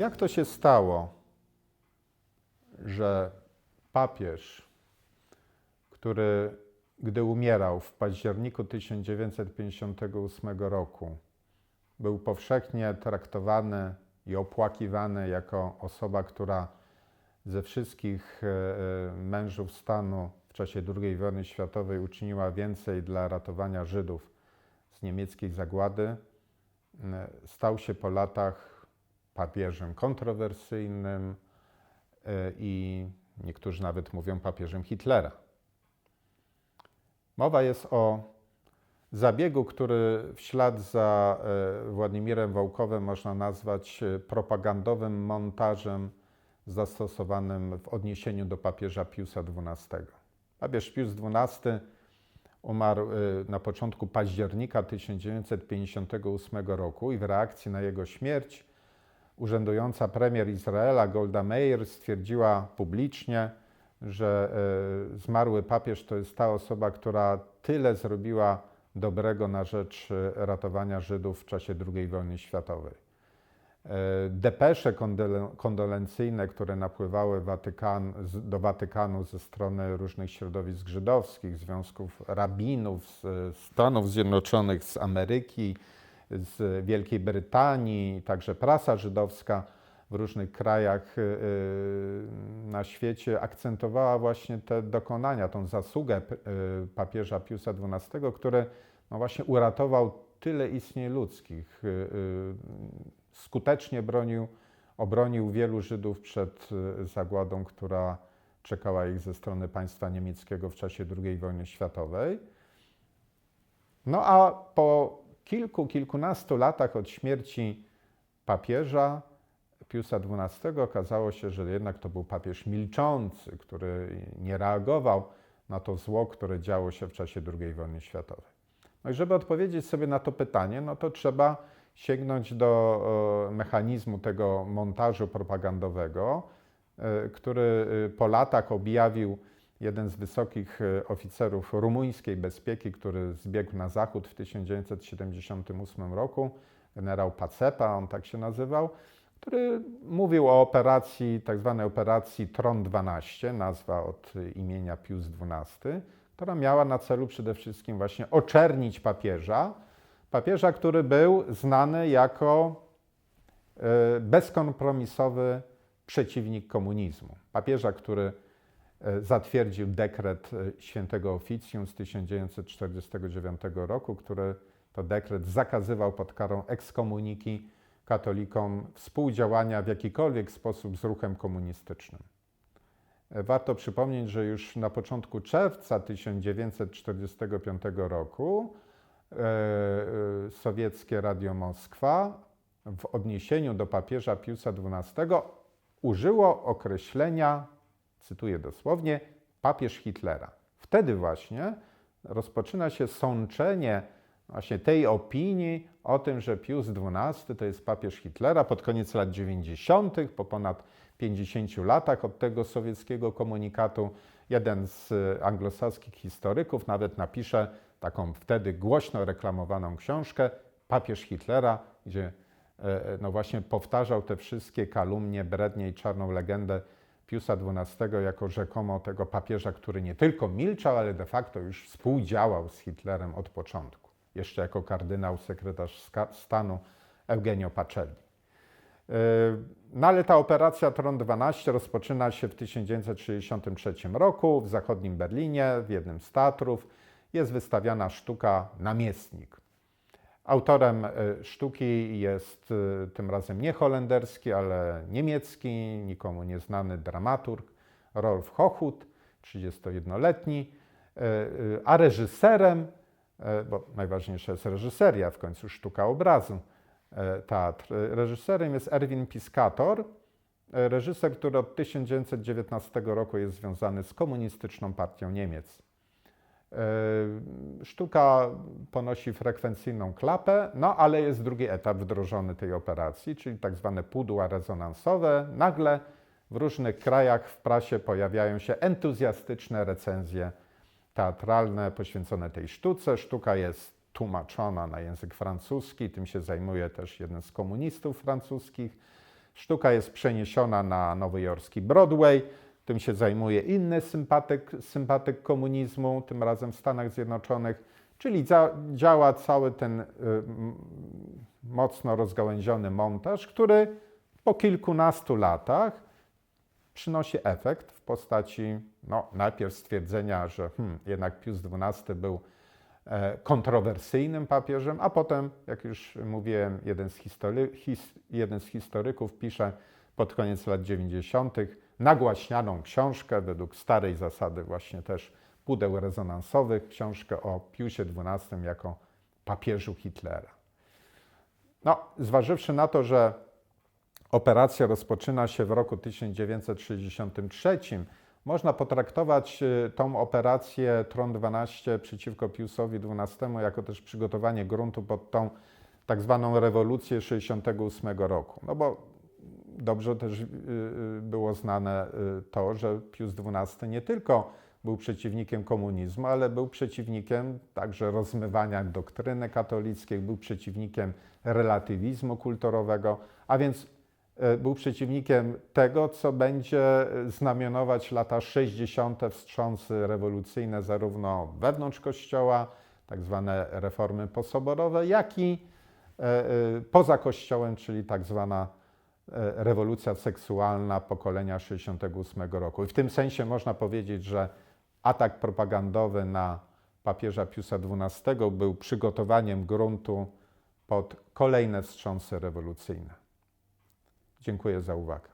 Jak to się stało, że papież, który gdy umierał w październiku 1958 roku, był powszechnie traktowany i opłakiwany jako osoba, która ze wszystkich e, e, mężów stanu w czasie II wojny światowej uczyniła więcej dla ratowania Żydów z niemieckiej zagłady, stał się po latach papieżem kontrowersyjnym e, i niektórzy nawet mówią papieżem Hitlera. Mowa jest o zabiegu, który w ślad za Władimirem Wołkowem można nazwać propagandowym montażem zastosowanym w odniesieniu do papieża Piusa XII. Papież Pius XII umarł na początku października 1958 roku i w reakcji na jego śmierć urzędująca premier Izraela Golda Meir stwierdziła publicznie, że y, zmarły papież to jest ta osoba, która tyle zrobiła dobrego na rzecz y, ratowania Żydów w czasie II wojny światowej. E, depesze kondolencyjne, które napływały Watykan, do Watykanu ze strony różnych środowisk żydowskich, związków rabinów z Stanów Zjednoczonych, z Ameryki, z Wielkiej Brytanii, także prasa żydowska w różnych krajach e, na świecie akcentowała właśnie te dokonania, tą zasługę e, papieża Piusa XII, który no właśnie uratował tyle istnień ludzkich skutecznie bronił, obronił wielu Żydów przed y, zagładą, która czekała ich ze strony państwa niemieckiego w czasie II wojny światowej. No a po kilku, kilkunastu latach od śmierci papieża Piusa XII okazało się, że jednak to był papież milczący, który nie reagował na to zło, które działo się w czasie II wojny światowej. No i żeby odpowiedzieć sobie na to pytanie, no to trzeba sięgnąć do mechanizmu tego montażu propagandowego, e, który e, po latach objawił jeden z wysokich e, oficerów rumuńskiej bezpieki, który zbiegł na zachód w 1978 roku, generał Pacepa, on tak się nazywał, który mówił o operacji, tak zwanej operacji Tron 12, nazwa od imienia Pius XII, która miała na celu przede wszystkim właśnie oczernić papieża, papieża, który był znany jako e, bezkompromisowy przeciwnik komunizmu. Papieża, który zatwierdził dekret e, świętego oficjum z 1949 roku, który to dekret zakazywał pod karą ekskomuniki katolikom współdziałania w jakikolwiek sposób z ruchem komunistycznym. Warto przypomnieć, że już na początku czerwca 1945 roku E, e, sowieckie Radio Moskwa w odniesieniu do papieża Piusa XII użyło określenia, cytuję dosłownie, papież Hitlera. Wtedy właśnie rozpoczyna się sączenie właśnie tej opinii o tym, że Pius XII to jest papież Hitlera pod koniec lat 90., po ponad 50 latach od tego sowieckiego komunikatu. Jeden z anglosaskich historyków nawet napisze, taką wtedy głośno reklamowaną książkę Papież Hitlera, gdzie e, e, no właśnie powtarzał te wszystkie kalumnie, brednie i czarną legendę Piusa XII jako rzekomo tego papieża, który nie tylko milczał, ale de facto już współdziałał z Hitlerem od początku, jeszcze jako kardynał, sekretarz stanu Eugenio Pacelli. E, no ale ta operacja Tron 12 rozpoczyna się w 1963 roku w zachodnim Berlinie, w jednym z teatrów jest wystawiana sztuka Namiestnik. Autorem e, sztuki jest e, tym razem nie holenderski, ale niemiecki, nikomu nieznany dramaturg Rolf Hochhut, 31-letni, e, a reżyserem, bo najważniejsza jest reżyseria, w końcu sztuka obrazu, teatr. Reżyserem jest Erwin Piscator, reżyser, który od 1919 roku jest związany z komunistyczną partią Niemiec. E, sztuka ponosi frekwencyjną klapę, no ale jest drugi etap wdrożony tej operacji, czyli tak zwane pudła rezonansowe. Nagle w różnych krajach w prasie pojawiają się entuzjastyczne recenzje teatralne poświęcone tej sztuce. Sztuka jest tłumaczona na język francuski, tym się zajmuje też jeden z komunistów francuskich. Sztuka jest przeniesiona na nowojorski Broadway. Tym się zajmuje inny sympatyk, sympatyk komunizmu, tym razem w Stanach Zjednoczonych, czyli za, działa cały ten y, mocno rozgałęziony montaż, który po kilkunastu latach przynosi efekt w postaci no, najpierw stwierdzenia, że hmm, jednak Pius XII był e, kontrowersyjnym papieżem, a potem, jak już mówiłem, jeden z, his, jeden z historyków pisze pod koniec lat 90. nagłaśnianą książkę według starej zasady właśnie też pudeł rezonansowych, książkę o Piusie XII jako papieżu Hitlera. No, zważywszy na to, że operacja rozpoczyna się w roku 1963, można potraktować y, tą operację Tron 12 przeciwko Piusowi XII jako też przygotowanie gruntu pod tą tak zwaną rewolucję 68 roku. No bo dobrze też y, y, było znane to, że Pius XII nie tylko był przeciwnikiem komunizmu, ale był przeciwnikiem także rozmywania doktryny katolickiej, był przeciwnikiem relatywizmu kulturowego, a więc był przeciwnikiem tego, co będzie znamionować lata 60. wstrząsy rewolucyjne zarówno wewnątrz Kościoła, tak zwane reformy posoborowe, jak i poza Kościołem, czyli tak zwana rewolucja seksualna pokolenia 68 roku. I w tym sensie można powiedzieć, że atak propagandowy na papieża Piusa XII był przygotowaniem gruntu pod kolejne wstrząsy rewolucyjne. Dziękuję za uwagę.